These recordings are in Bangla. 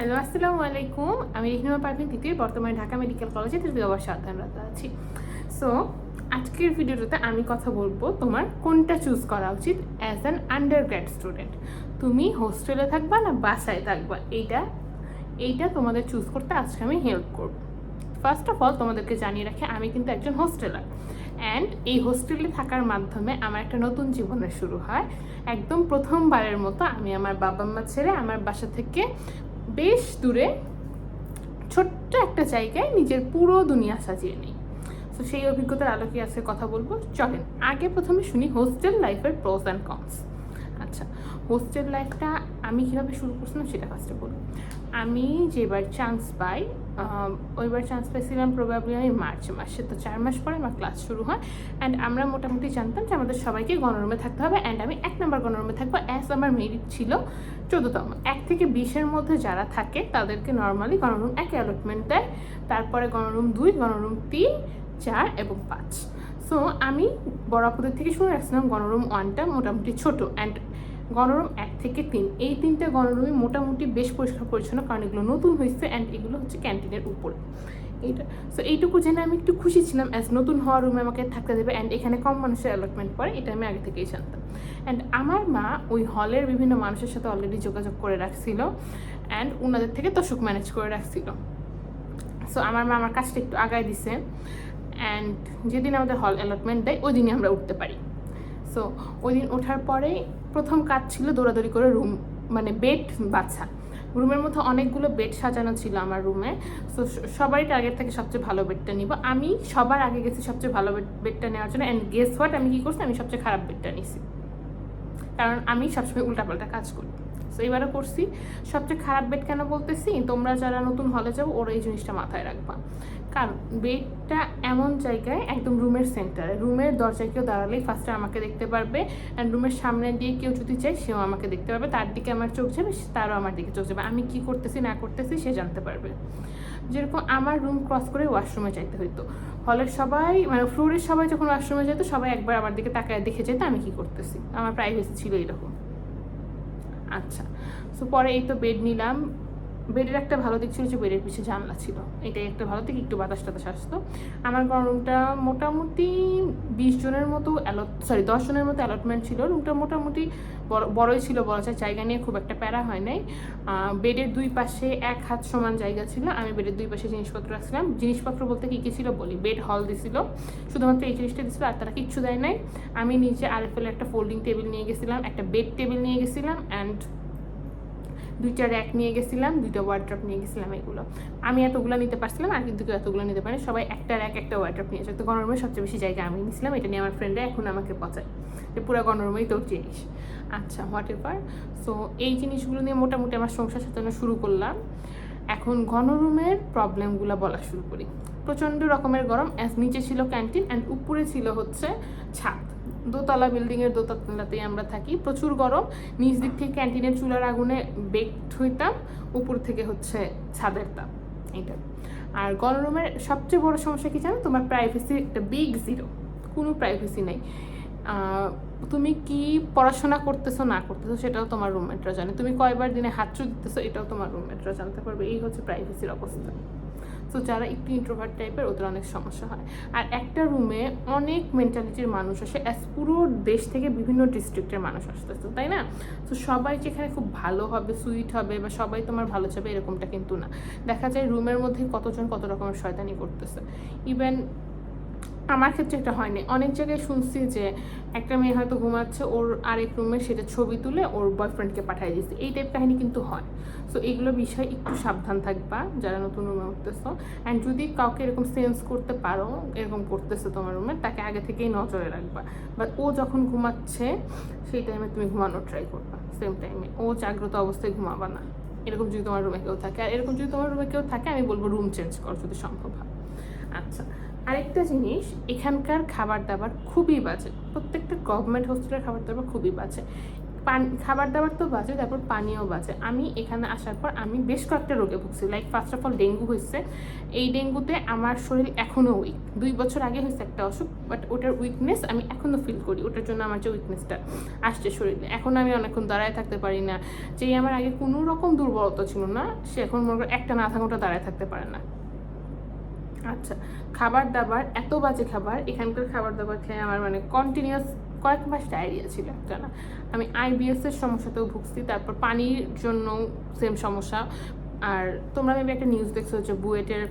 হ্যালো, আসসালামু আলাইকুম। আমি রেহনুমা পারভিন তৃতীয় বর্তমানে ঢাকা মেডিকেল কলেজে তৃতীয় বর্ষ অধ্যয়নরত আছি। সো আজকের ভিডিওটাতে আমি কথা বলব তোমার কোনটা চুজ করা উচিত as an undergrad student তুমি হোস্টেলে থাকবা না বাসায় থাকবা? এইটা এইটা তোমাদের চুজ করতে আজকে আমি হেল্প করব। ফার্স্ট অফ অল তোমাদেরকে জানিয়ে রাখি, আমি কিন্তু একজন হোস্টেলার অ্যান্ড এই হোস্টেলে থাকার মাধ্যমে আমার একটা নতুন জীবনের শুরু হয়। একদম প্রথমবারের মতো আমি আমার বাবা মা ছেড়ে আমার বাসা থেকে বেশ দূরে ছোট্ট একটা জায়গায় নিজের পুরো দুনিয়া সাজিয়ে নিই। তো সেই অভিজ্ঞতার আলোকে আজকে কথা বলব। চলেন, আগে প্রথমে শুনি হোস্টেল লাইফের প্রোস অ্যান্ড আচ্ছা হোস্টেল লাইফটা আমি কীভাবে শুরু করছিলাম সেটা ফার্স্টে বলব। আমি যেবার চান্স পাই ওইবার চান্স পাইছিলাম প্রবাবলি আমি মার্চ মাসে। তো চার মাস পরে আমার ক্লাস শুরু হয় অ্যান্ড আমরা মোটামুটি জানতাম যে আমাদের সবাইকে গণরুমে থাকতে হবে অ্যান্ড আমি এক নম্বর গণরুমে থাকব অ্যাজ আমার মেরিট ছিল চোদ্দতম। এক থেকে বিশের মধ্যে যারা থাকে, তাদেরকে নর্মালি গণরুম এক অ্যালটমেন্ট দেয়, তারপরে গণরুম দুই, গণরুম তিন, চার এবং পাঁচ। সো আমি বড় আপুদের থেকে শুনে রাখছিলাম গণরুম ওয়ানটা মোটামুটি ছোট অ্যান্ড গণরুম এক থেকে তিন। এই তিনটে গণরুমই মোটামুটি বেশ পরিষ্কার পরিচ্ছন্ন, কারণ এগুলো নতুন হয়েছে অ্যান্ড এগুলো হচ্ছে ক্যান্টিনের উপরে। এইটা সো এইটুকু জেনে আমি একটু খুশি ছিলাম অ্যাজ নতুন হওয়ার রুমে আমাকে থাকতে দেবে অ্যান্ড এখানে কম মানুষের অ্যালটমেন্ট পড়ে, এটা আমি আগে থেকেই জানতাম। অ্যান্ড আমার মা ওই হলের বিভিন্ন মানুষের সাথে অলরেডি যোগাযোগ করে রাখছিল অ্যান্ড ওনাদের থেকে তোষক ম্যানেজ করে রাখছিল। সো আমার মা আমার কাজটা একটু আগায় দিছে অ্যান্ড যেদিন আমাদের হল অ্যালটমেন্ট দেয় ওই দিনই আমরা উঠতে পারি। সো ওই দিন ওঠার পরে প্রথম কাজ ছিল দৌড়াদৌড়ি করে রুম মানে বেড বাছা। রুমের মধ্যে অনেকগুলো বেড সাজানো ছিল আমার রুমে। তো সবারই টার্গেট থেকে সবচেয়ে ভালো বেডটা নিব। আমি সবার আগে গেছি সবচেয়ে ভালো বেডটা নেওয়ার জন্য। অ্যান্ড গেস হোয়াট আমি কী করছি? আমি সবচেয়ে খারাপ বেডটা নিছি। কারণ আমি সবসময় উল্টাপাল্টা কাজ করি। তো এবারও করছি। সবচেয়ে খারাপ বেড কেন বলতেছি? তোমরা যারা নতুন হলে যাও, ওরা এই জিনিসটা মাথায় রাখবা। কারণ বেডটা এমন জায়গায়, একদম রুমের সেন্টারে রুমের দরজায় কেউ দাঁড়ালেই ফার্স্টে আমাকে দেখতে পারবে অ্যান্ড রুমের সামনে দিয়ে কেউ যদি চায়, সেও আমাকে দেখতে পারবে। তার দিকে আমার চোখ যাবে তারও আমার দিকে চোখ যাবে। আমি কি করতেছি, না করতেছি, সে জানতে পারবে। যেরকম আমার রুম ক্রস করে ওয়াশরুমে যাইতে হইতো। হলের সবাই মানে ফ্লোরের সবাই যখন ওয়াশরুমে যেত সবাই একবার আমার দিকে তাকায় দেখে যেত, আমি কি করতেছি? আমার প্রাইভেসি ছিল এরকম। আচ্ছা। সো পরে এই তো বেড নিলাম। বেডের একটা ভালো দিক ছিল যে বেডের পিছিয়ে জানলা ছিল। এটাই একটা ভালো দিক, একটু বাতাস টাতাস আসতো। আমার রুমটা মোটামুটি বিশ জনের মতো অ্যালট সরি দশ জনের মতো অ্যালটমেন্ট ছিল। রুমটা মোটামুটি বড়, বড়ই ছিল, বলা যায়। জায়গা নিয়ে খুব একটা প্যারা হয় নাই। বেডের দুই পাশে এক হাত সমান জায়গা ছিল। আমি বেডের দুই পাশে জিনিসপত্র রাখছিলাম। জিনিসপত্র বলতে কী কী ছিল বলি? বেড হল দিছিল। শুধুমাত্র এই জিনিসটা দিছিল, আর তারা কিচ্ছু দেয় নাই। আমি নিচে আরএফএল একটা ফোল্ডিং টেবিল নিয়ে গেছিলাম, একটা বেড টেবিল নিয়ে গেছিলাম অ্যান্ড দুইটা র্যাক নিয়ে গেছিলাম, দুইটা ওয়ার্ড্রপ নিয়ে গেছিলাম এগুলো। আমি এতগুলো নিতে পারছিলাম, আর কিন্তু কেউ এতগুলো নিতে পারে সবাই একটা র্যাক একটা ওয়ার্ড্রপ নিয়ে তো গণরুমের সবচেয়ে বেশি জায়গা আমি নিয়েছিলাম, এটা নিয়ে আমার ফ্রেন্ডরা এখন আমাকে পচায়। যে পুরো গণরুমেই তোর জিনিস। আচ্ছা হোয়াট এভার সো এই জিনিসগুলো নিয়ে মোটামুটি আমার সংসার সাজানো শুরু করলাম। এখন গণরুমের প্রবলেমগুলো বলা শুরু করি। প্রচণ্ড রকমের গরম অ্যাজ নিচে ছিল ক্যান্টিন অ্যান্ড উপরে ছিল হচ্ছে ছাদ। দোতলা বিল্ডিংয়ের দোতলাতেই আমরা থাকি। প্রচুর গরম। নিচ দিক থেকে ক্যান্টিনের চুলার আগুনে বেকড হইতাম। উপর থেকে হচ্ছে ছাদের তাপ। এটা আর গণরুমের সবচেয়ে বড় সমস্যা কি জানো? তোমার প্রাইভেসি একটা বিগ জিরো কোনো প্রাইভেসি নেই। তুমি কি পড়াশোনা করতেছো, না করতেছো, সেটাও তোমার রুমমেটরা জানে। তুমি কয়বার দিনে হাত দিতেছো, এটাও তোমার রুমমেটরা জানতে পারবে। এই হচ্ছে প্রাইভেসির অবস্থা। তো যারা একটু ইন্ট্রোভার্ট টাইপের ওদের অনেক সমস্যা হয়। আর একটা রুমে অনেক মেন্টালিটির মানুষ আসে অ্যাজ পুরো দেশ থেকে বিভিন্ন ডিস্ট্রিক্টের মানুষ আসতেছে, তাই না? সো সবাই যেখানে খুব ভালো হবে সুইট হবে বা সবাই তোমার ভালো চাবে, এরকমটা কিন্তু না। দেখা যায় রুমের মধ্যে কতজন কত রকমের শয়তানি করতেছে। ইভেন আমার ক্ষেত্রে এটা হয়নি। অনেক জায়গায় শুনছি যে একটা মেয়ে হয়তো ঘুমাচ্ছে, ওর আরেক রুমে সেটা ছবি তুলে ওর বয়ফ্রেন্ডকে পাঠিয়ে দিচ্ছে এই টাইপ কাহিনী কিন্তু হয়। সো এইগুলো বিষয়ে একটু সাবধান থাকবা, যারা নতুন রুমে উঠতেছো। অ্যান্ড যদি কাউকে এরকম সেন্স করতে পারো, এরকম করতেছে তোমার রুমে তাকে আগে থেকেই নজরে রাখবা। বাট ও যখন ঘুমাচ্ছে, সেই টাইমে তুমি ঘুমানোর ট্রাই করবা। সেম টাইমে ও জাগ্রত অবস্থায় ঘুমাবা না। এরকম যদি তোমার রুমে কেউ থাকে, আর এরকম যদি তোমার রুমে কেউ থাকে, আমি বলব রুম চেঞ্জ করো যদি সম্ভব হয়। আচ্ছা আরেকটা জিনিস, এখানকার খাবার দাবার খুবই বাজে। প্রত্যেকটা গভর্নমেন্ট হোস্টেলের খাবার দাবার খুবই বাজে। পানি খাবার দাবার তো বাজে, তারপর পানিও বাজে। আমি এখানে আসার পর আমি বেশ কয়েকটা রোগে ভুগছি। Like first of all dengue হয়েছে। এই ডেঙ্গুতে আমার শরীর এখনও উইক দুই বছর আগে হয়েছে একটা অসুখ বাট ওটার উইকনেস আমি এখনও ফিল করি। ওটার জন্য আমার যে উইকনেসটা আসছে শরীরে। এখন আমি অনেকক্ষণ দাঁড়ায় থাকতে পারি না। যেই আমার আগে কোনো রকম দুর্বলতা ছিল না, সে এখন মনে করো একটা না থাকা দাঁড়ায় থাকতে পারে না। আচ্ছা খাবার দাবার এত বাজে খাবার, এখানকার খাবার দাবার খেয়ে আমার মানে কন্টিনিউয়াস কয়েক মাস ডায়রিয়া ছিল একটা না আমি আইবিএস এর সমস্যাতেও ভুগছি, তারপর পানির জন্য সেম সমস্যা। আর তোমরা মেবি একটা নিউজ দেখছ যে বুয়েটের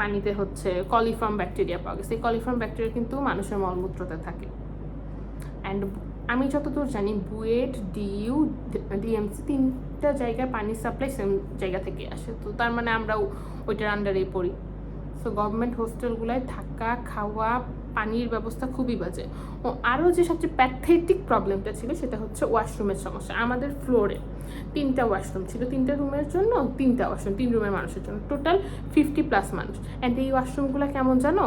পানিতে হচ্ছে কলিফর্ম ব্যাকটেরিয়া পাওয়া গেছে। এই কলিফর্ম ব্যাকটেরিয়া কিন্তু মানুষের মলমূত্রতে থাকে। অ্যান্ড আমি যতদূর জানি, বুয়েট ডিইউ ডিএমসি তিনটা জায়গায় পানির সাপ্লাই সেম জায়গা থেকে আসে। তো তার মানে আমরাও ওইটার আন্ডারেই পড়ি। সো গভর্নমেন্ট হোস্টেলগুলোয় থাকা, খাওয়া, পানির ব্যবস্থা খুবই বাজে। ও আরও যে সবচেয়ে প্যাথেটিক প্রবলেমটা ছিল সেটা হচ্ছে ওয়াশরুমের সমস্যা, আমাদের ফ্লোরে তিনটা ওয়াশরুম ছিল, তিনটা রুমের জন্য তিনটা ওয়াশরুম তিন রুমের মানুষের জন্য। টোটাল ফিফটি প্লাস মানুষ। অ্যান্ড এই ওয়াশরুমগুলো কেমন জানো?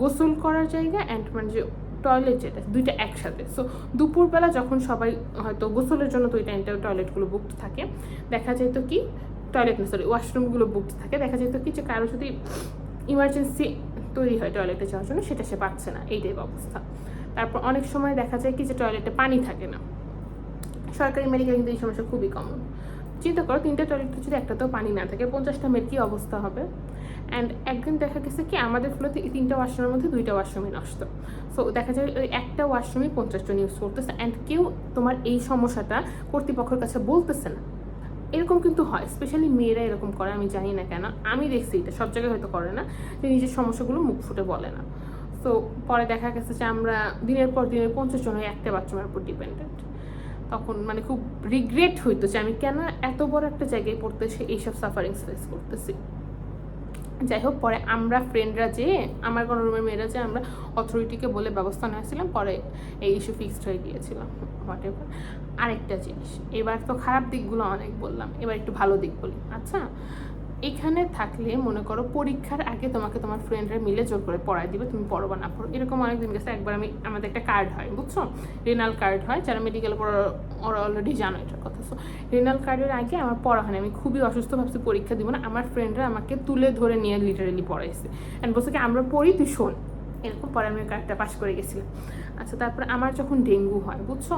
গোসল করার জায়গা অ্যান্ড মানে যে টয়লেট যেটা, দুইটা একসাথে। সো দুপুরবেলা যখন সবাই হয়তো গোসলের জন্য তো ওই টাইমটা টয়লেটগুলো বুকড থাকে, দেখা যেত কি? টয়লেট না সরি ওয়াশরুমগুলো বুকড থাকে। দেখা যেত কি যে কারও যদি ইমার্জেন্সি তৈরি হয় টয়লেটে যাওয়ার জন্য, সেটা সে পাচ্ছে না, এইটাই অবস্থা। তারপর অনেক সময় দেখা যায় কি যে টয়লেটে পানি থাকে না। সরকারি মেডিকেল কিন্তু এই সমস্যা খুবই কমন চিন্তা করো, তিনটা টয়লেটে যদি একটাতেও পানি না থাকে, পঞ্চাশটা মেয়ের কী অবস্থা হবে? অ্যান্ড একদিন দেখা গেছে কি, আমাদের ফ্লোতে এই তিনটা ওয়াশরুমের মধ্যে দুইটা ওয়াশরুমই নষ্ট। সো দেখা যায় ওই একটা ওয়াশরুমই পঞ্চাশ জন ইউজ করতেছে। অ্যান্ড কেউ তোমার এই সমস্যাটা কর্তৃপক্ষের কাছে বলতেছে না। এরকম কিন্তু হয় স্পেশালি মেয়েরা এরকম করে, আমি জানি না কেন। আমি দেখছি এটা, সব জায়গায় হয়তো করে না, যে নিজের সমস্যাগুলো মুখ ফুটে বলে না। সো পরে দেখা গেছে যে আমরা দিনের পর দিনের পঞ্চাশ জন ওই একটা বাথরুমের উপর ডিপেন্ডেন্ট তখন মানে খুব রিগ্রেট হইতো যে আমি কেন এত বড় একটা জায়গায় পড়তে এসে এইসব সাফারিংস ফেস করতেছি। যাই হোক, পরে আমরা ফ্রেন্ডরা যে, আমার কোনো রুমের মেয়েরা যে, আমরা অথরিটিকে বলে ব্যবস্থা নিয়েছিলাম পরে এই ইস্যু ফিক্সড হয়ে গিয়েছিল। হোয়াট এভার আরেকটা জিনিস, এবার তো খারাপ দিকগুলো অনেক বললাম, এবার একটু ভালো দিক বলি। আচ্ছা এখানে থাকলে মনে করো পরীক্ষার আগে তোমাকে তোমার ফ্রেন্ডরা মিলে জোর করে পড়ায় দিবে, তুমি পড়ো বা না, পড়ো। এরকম অনেক দিন গেছে, একবার আমি, আমাদের একটা কার্ড হয়, বুঝছ? রেনাল কার্ড হয়, যারা মেডিকেল পড়া ওরা অলরেডি জানো এটার কথা। সো রেনাল কার্ডের আগে আমার পড়া হয়নি, আমি খুবই অসুস্থ ভাবছি পরীক্ষা দিব না, আমার ফ্রেন্ডরা আমাকে তুলে ধরে নিয়ে লিটারেলি পড়াইছে। অ্যান্ড বলছে কি, আমরা পড়ি, তুই শোন। এরকম পরে আমি কার্ডটা পাশ করে গেছিলাম। আচ্ছা তারপরে আমার যখন ডেঙ্গু হয়, বুঝছ?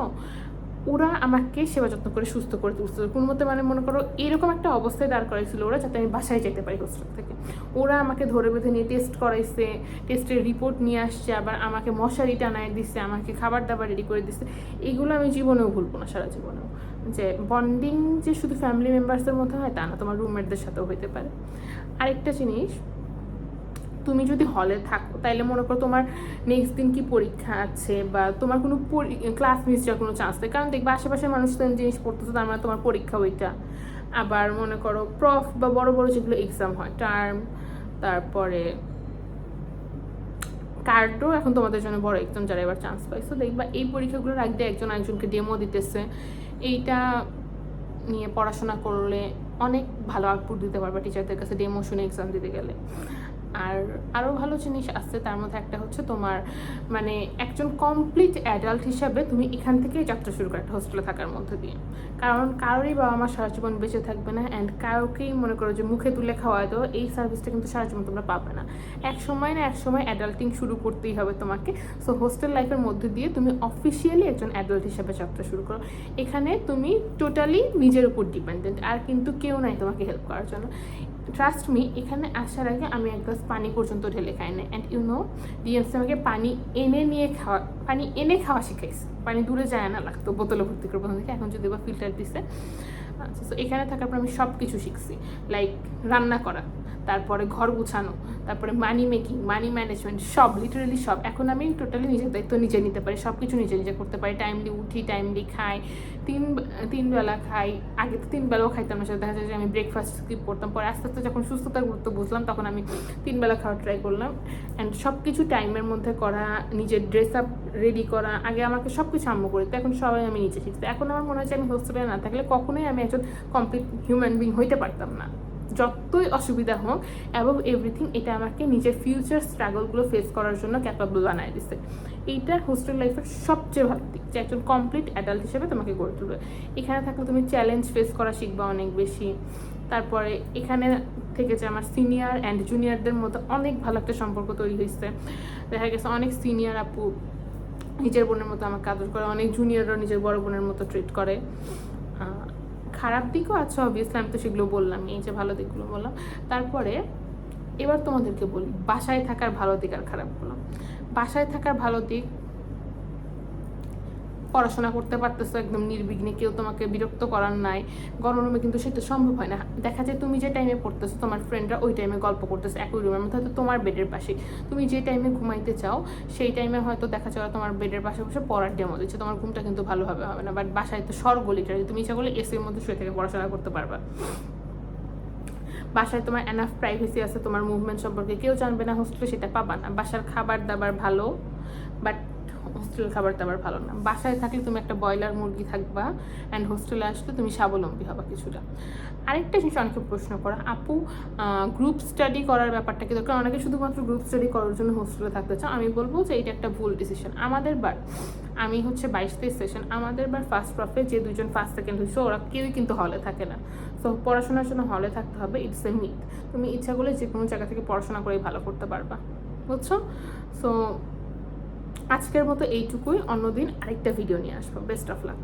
ওরা আমাকে সেবা যত্ন করে সুস্থ করে তুলছিল কোনো মতে মানে মনে করো, এরকম একটা অবস্থায় দাঁড় করাইছিল ওরা যাতে আমি বাসায় যেতে পারি হোস্টেল থেকে। ওরা আমাকে ধরে বেঁধে নিয়ে টেস্ট করাইছে টেস্টের রিপোর্ট নিয়ে আসছে, আবার আমাকে মশারি টানায় দিচ্ছে আমাকে খাবার দাবার রেডি করে দিচ্ছে এগুলো আমি জীবনেও ভুলবো না, সারা জীবনেও। যে বন্ডিং যে শুধু ফ্যামিলি মেম্বার্সদের মধ্যে হয়, তা না, তোমার রুমমেটদের সাথেও হইতে পারে। আরেকটা জিনিস তুমি যদি হলে থাকো, তাইলে মনে করো তোমার নেক্সট দিন কি পরীক্ষা আছে বা তোমার কোনো ক্লাস মিস যাওয়ার কোনো চান্স নেই। কারণ দেখবে আশেপাশের মানুষ জিনিস পড়তেছে, তার মানে তোমার পরীক্ষা ওইটা। আবার মনে করো প্রফ বা বড় বড় যেগুলো এক্সাম হয় টার্ম তারপরে কার্ডও এখন তোমাদের জন্য বড় এক্সাম যারা এবার চান্স পাইছো দেখবা এই পরীক্ষাগুলোর আগে একজন একজনকে ডেমো দিতেছে। এইটা নিয়ে পড়াশোনা করলে অনেক ভালো আউটপুট দিতে পারবে টিচারদের কাছে ডেমো শুনে এক্সাম দিতে গেলে। আর আরও ভালো জিনিস আছে, তার মধ্যে একটা হচ্ছে তোমার মানে একজন কমপ্লিট অ্যাডাল্ট হিসাবে তুমি এখান থেকেই যাত্রা শুরু করো একটা হোস্টেলে থাকার মধ্যে দিয়ে। কারণ কারোরই বাবা মা সারা জীবন বেঁচে থাকবে না অ্যান্ড কাউকেই মনে করো যে মুখে তুলে খাওয়া দেওয়া এই সার্ভিসটা কিন্তু সারা জীবন তোমরা পাবে না। এক সময় না এক সময় অ্যাডাল্টিং শুরু করতেই হবে তোমাকে। সো হোস্টেল লাইফের মধ্যে দিয়ে তুমি অফিসিয়ালি একজন অ্যাডাল্ট হিসাবে যাত্রা শুরু করো। এখানে তুমি টোটালি নিজের উপর ডিপেন্ডেন্ট আর কিন্তু কেউ নাই তোমাকে হেল্প করার জন্য। ট্রাস্ট মি এখানে আসার আগে আমি এক গ্লাস পানি পর্যন্ত ঢেলে খাই না অ্যান্ড ইউ নো ডিএমসি আমাকে পানি এনে নিয়ে খাওয়া, পানি এনে খাওয়া শিখাইছে। পানি দূরে যায় না লাগতো, বোতলে ভর্তি করে প্রথম এখন যদি বা ফিল্টার দিছে আচ্ছা তো এখানে থাকার পর আমি সব কিছু শিখছি। লাইক রান্না করা, তারপরে ঘর গুছানো, তারপরে মানি মেকিং মানি ম্যানেজমেন্ট সব লিটারেলি সব। এখন আমি টোটালি নিজের দায়িত্ব নিজে নিতে পারি সব কিছু নিজে নিজে করতে পারি। টাইমলি উঠি টাইমলি খাই, তিন তিন বেলা খাই। আগে তো তিন বেলাও খাইতাম না সেটা দেখা যায় যে আমি ব্রেকফাস্ট স্কিপ করতাম, পরে আস্তে আস্তে যখন সুস্থতার গুরুত্ব বুঝলাম, তখন আমি তিন বেলা খাওয়া ট্রাই করলাম। অ্যান্ড সব কিছু টাইমের মধ্যে করা, নিজের ড্রেস আপ রেডি করা, আগে আমাকে সব কিছু আম্মু করে দিত, এখন সবাই আমি নিচে শিখছি এখন আমার মনে হচ্ছে আমি হোস্টেলে না থাকলে কখনোই আমি একজন কমপ্লিট হিউম্যান বিং হইতে পারতাম না। যতই অসুবিধা হোক অ্যাবভ এভরিথিং এটা আমাকে নিজের ফিউচার স্ট্রাগলগুলো ফেস করার জন্য ক্যাপাবল বানায় দিচ্ছে এইটা হোস্টেল লাইফের সবচেয়ে ভালো দিক যে একজন কমপ্লিট অ্যাডাল্ট হিসেবে তোমাকে গড়ে তুলবে। এখানে থাকলে তুমি চ্যালেঞ্জ ফেস করা শিখবা অনেক বেশি। তারপরে এখানে থেকে যে আমার সিনিয়র অ্যান্ড জুনিয়রদের মধ্যে অনেক ভালো একটা সম্পর্ক তৈরি হয়েছে দেখা গেছে অনেক সিনিয়র আপু নিজের বোনের মতো আমাকে আদর করে। অনেক জুনিয়ররা নিজের বড় বোনের মতো ট্রিট করে। খারাপ দিকও আছে অবভিয়াসলি আমি তো সেগুলো বললাম এই যে ভালো দিকগুলো বললাম। তারপরে, এবার তোমাদেরকে বলি, বাসায় থাকার ভালো দিক আর খারাপগুলো বাসায় থাকার ভালো দিক পড়াশোনা করতে পারতেছো একদম নির্বিঘ্নে, কেউ তোমাকে বিরক্ত করার নাই, গরমে কিন্তু সেটা সম্ভব হয় না। দেখা যায় তুমি যে টাইমে পড়তেছো, তোমার ফ্রেন্ডরা ওই টাইমে গল্প করতেছে একই রুমের মধ্যে, হয়তো তোমার বেডের পাশে। তুমি যে টাইমে ঘুমাইতে চাও, সেই টাইমে হয়তো দেখা যাওয়া তোমার বেডের পাশে বসে পড়ার ডেমো দিচ্ছে। তোমার ঘুমটা কিন্তু ভালোভাবে হবে না বাট বাসায় তো স্বর্গ লিটারি তুমি ইচ্ছা করলে এসির মধ্যে শুয়ে থেকে পড়াশোনা করতে পারবা। বাসায় তোমার এনাফ প্রাইভেসি আছে, তোমার মুভমেন্ট সম্পর্কে কেউ জানবে না হোস্টেলে সেটা পাবা না। বাসার খাবার দাবার ভালো হোস্টেল খাবার দাবার ভালো না। বাসায় থাকলে তুমি একটা ব্রয়লার মুরগি থাকবা অ্যান্ড হোস্টেলে আসলে তুমি স্বাবলম্বী হবা কিছুটা। আরেকটা জিনিস অনেকে প্রশ্ন করা, আপু গ্রুপ স্টাডি করার ব্যাপারটা কি দরকার? অনেকে শুধুমাত্র গ্রুপ স্টাডি করার জন্য হোস্টেলে থাকতে চাও আমি বলব যে এটা একটা ভুল ডিসিশন আমাদের বার, আমি হচ্ছে বাইশ তেইশ সেশন আমাদের বার ফার্স্ট প্রফে যে দুজন ফার্স্ট সেকেন্ড হয়েছে, ওরা কেউই কিন্তু হলে থাকে না। সো পড়াশোনার জন্য হলে থাকতে হবে ইটস এ মিথ তুমি ইচ্ছা করলে যে কোনো জায়গা থেকে পড়াশোনা করেই ভালো করতে পারবা। বুঝছ? সো আজকের মতো এইটুকুই। অন্যদিন আরেকটা ভিডিও নিয়ে আসব। Best of luck